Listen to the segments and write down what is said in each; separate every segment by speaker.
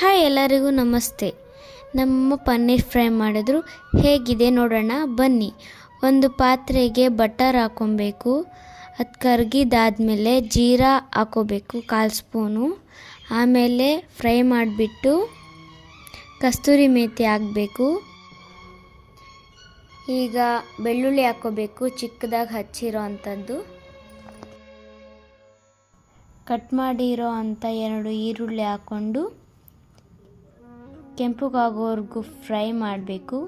Speaker 1: Hi ಎಲ್ಲರಿಗೂ ನಮಸ್ತೆ. ನಮ್ಮ ಪನ್ನೀರ್ ಫ್ರೈ ಮಾಡಿದ್ರು ಹೇಗಿದೆ ನೋಡೋಣ, ಬನ್ನಿ. ಒಂದು ಪಾತ್ರೆಗೆ ಬಟರ್ ಹಾಕೊಬೇಕು. ಅದು ಕರ್ಗಿದಾದ್ಮೇಲೆ ಜೀರಾ ಹಾಕೋಬೇಕು, ಕಾಲು ಸ್ಪೂನು. ಆಮೇಲೆ ಫ್ರೈ ಮಾಡಿಬಿಟ್ಟು ಕಸ್ತೂರಿ ಮೇಥಿ ಹಾಕಬೇಕು. ಈಗ ಬೆಳ್ಳುಳ್ಳಿ ಹಾಕೋಬೇಕು, ಚಿಕ್ಕದಾಗಿ ಹಚ್ಚಿರೋ ಅಂಥದ್ದು. ಕಟ್ ಮಾಡಿರೋ ಅಂಥ ಎರಡು ಈರುಳ್ಳಿ ಹಾಕ್ಕೊಂಡು ಕೆಂಪುಗಾಗೋವರೆಗೂ ಫ್ರೈ ಮಾಡಬೇಕು.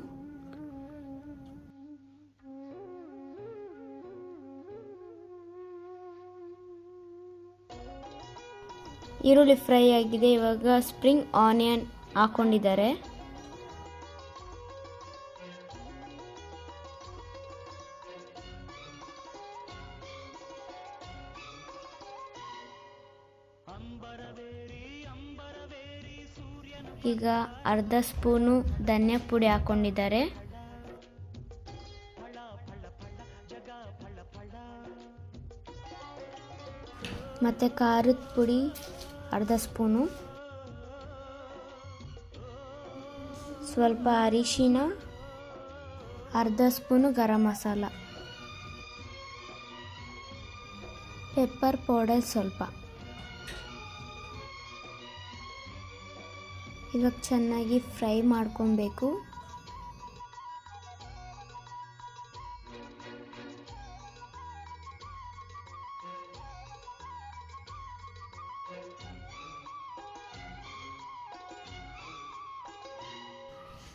Speaker 1: ಈರುಳ್ಳಿ ಫ್ರೈ ಆಗಿದೆ. ಇವಾಗ ಸ್ಪ್ರಿಂಗ್ ಆನಿಯನ್ ಹಾಕೊಂಡಿದ್ದಾರೆ. ಈಗ ಅರ್ಧ ಸ್ಪೂನು ಧನಿಯಾ ಪುಡಿ ಹಾಕೊಂಡಿದ್ದಾರೆ. ಮತ್ತು ಖಾರದ ಪುಡಿ ಅರ್ಧ ಸ್ಪೂನು. ಸ್ವಲ್ಪ ಅರಿಶಿನ, ಅರ್ಧ spoon garam masala. Pepper powder ಸ್ವಲ್ಪ. ಇವಾಗ ಚೆನ್ನಾಗಿ ಫ್ರೈ ಮಾಡ್ಕೊಬೇಕು.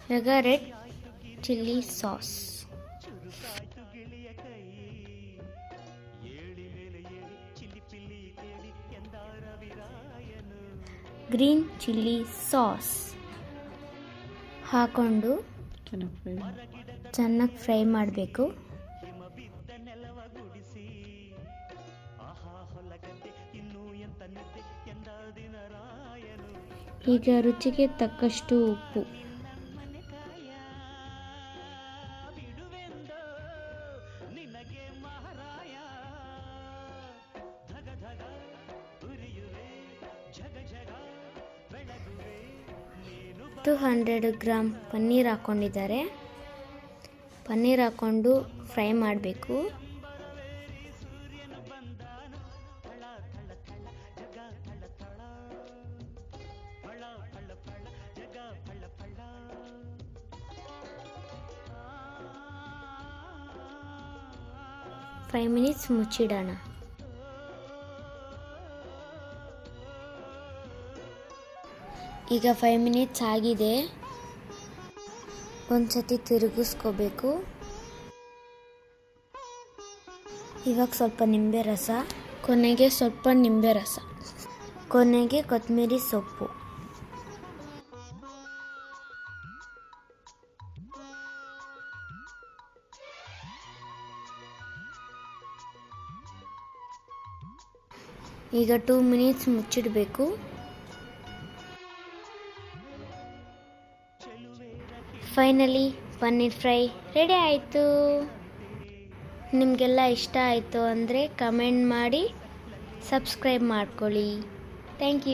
Speaker 1: ಇವಾಗ red chilli sauce. Green chilli sauce ಹಾಕೊಂಡು ಚೆನ್ನಾಗಿ ಫ್ರೈ ಮಾಡಬೇಕು. ಈಗ ರುಚಿಗೆ ತಕ್ಕಷ್ಟು ಉಪ್ಪು. ಟು ಹಂಡ್ರೆಡ್ ಗ್ರಾಮ್ ಪನ್ನೀರ್ ಹಾಕ್ಕೊಂಡಿದ್ದಾರೆ ಪನ್ನೀರ್ ಹಾಕ್ಕೊಂಡು ಫ್ರೈ ಮಾಡಬೇಕು. ಫೈವ್ ಮಿನಿಟ್ಸ್ ಮುಚ್ಚಿಡೋಣ. ಈಗ ಫೈವ್ ಮಿನಿಟ್ಸ್ ಆಗಿದೆ. ಒಂದು ಸತಿ ತಿರುಗಿಸ್ಕೋಬೇಕು. ಇವಾಗ ಸ್ವಲ್ಪ ನಿಂಬೆ ರಸ, ಕೊನೆಗೆ ಸ್ವಲ್ಪ ನಿಂಬೆ ರಸ, ಕೊನೆಗೆ ಕೊತ್ತಂಬರಿ ಸೊಪ್ಪು. ಈಗ ಟೂ ಮಿನಿಟ್ಸ್ ಮುಚ್ಚಿಡಬೇಕು. ಫೈನಲಿ ಪನ್ನೀರ್ ಫ್ರೈ ರೆಡಿ ಆಯಿತು. ನಿಮಗೆಲ್ಲ ಇಷ್ಟ ಆಯಿತು ಅಂದರೆ ಕಮೆಂಟ್ ಮಾಡಿ ಸಬ್ಸ್ಕ್ರೈಬ್ ಮಾಡ್ಕೊಳ್ಳಿ. Thank you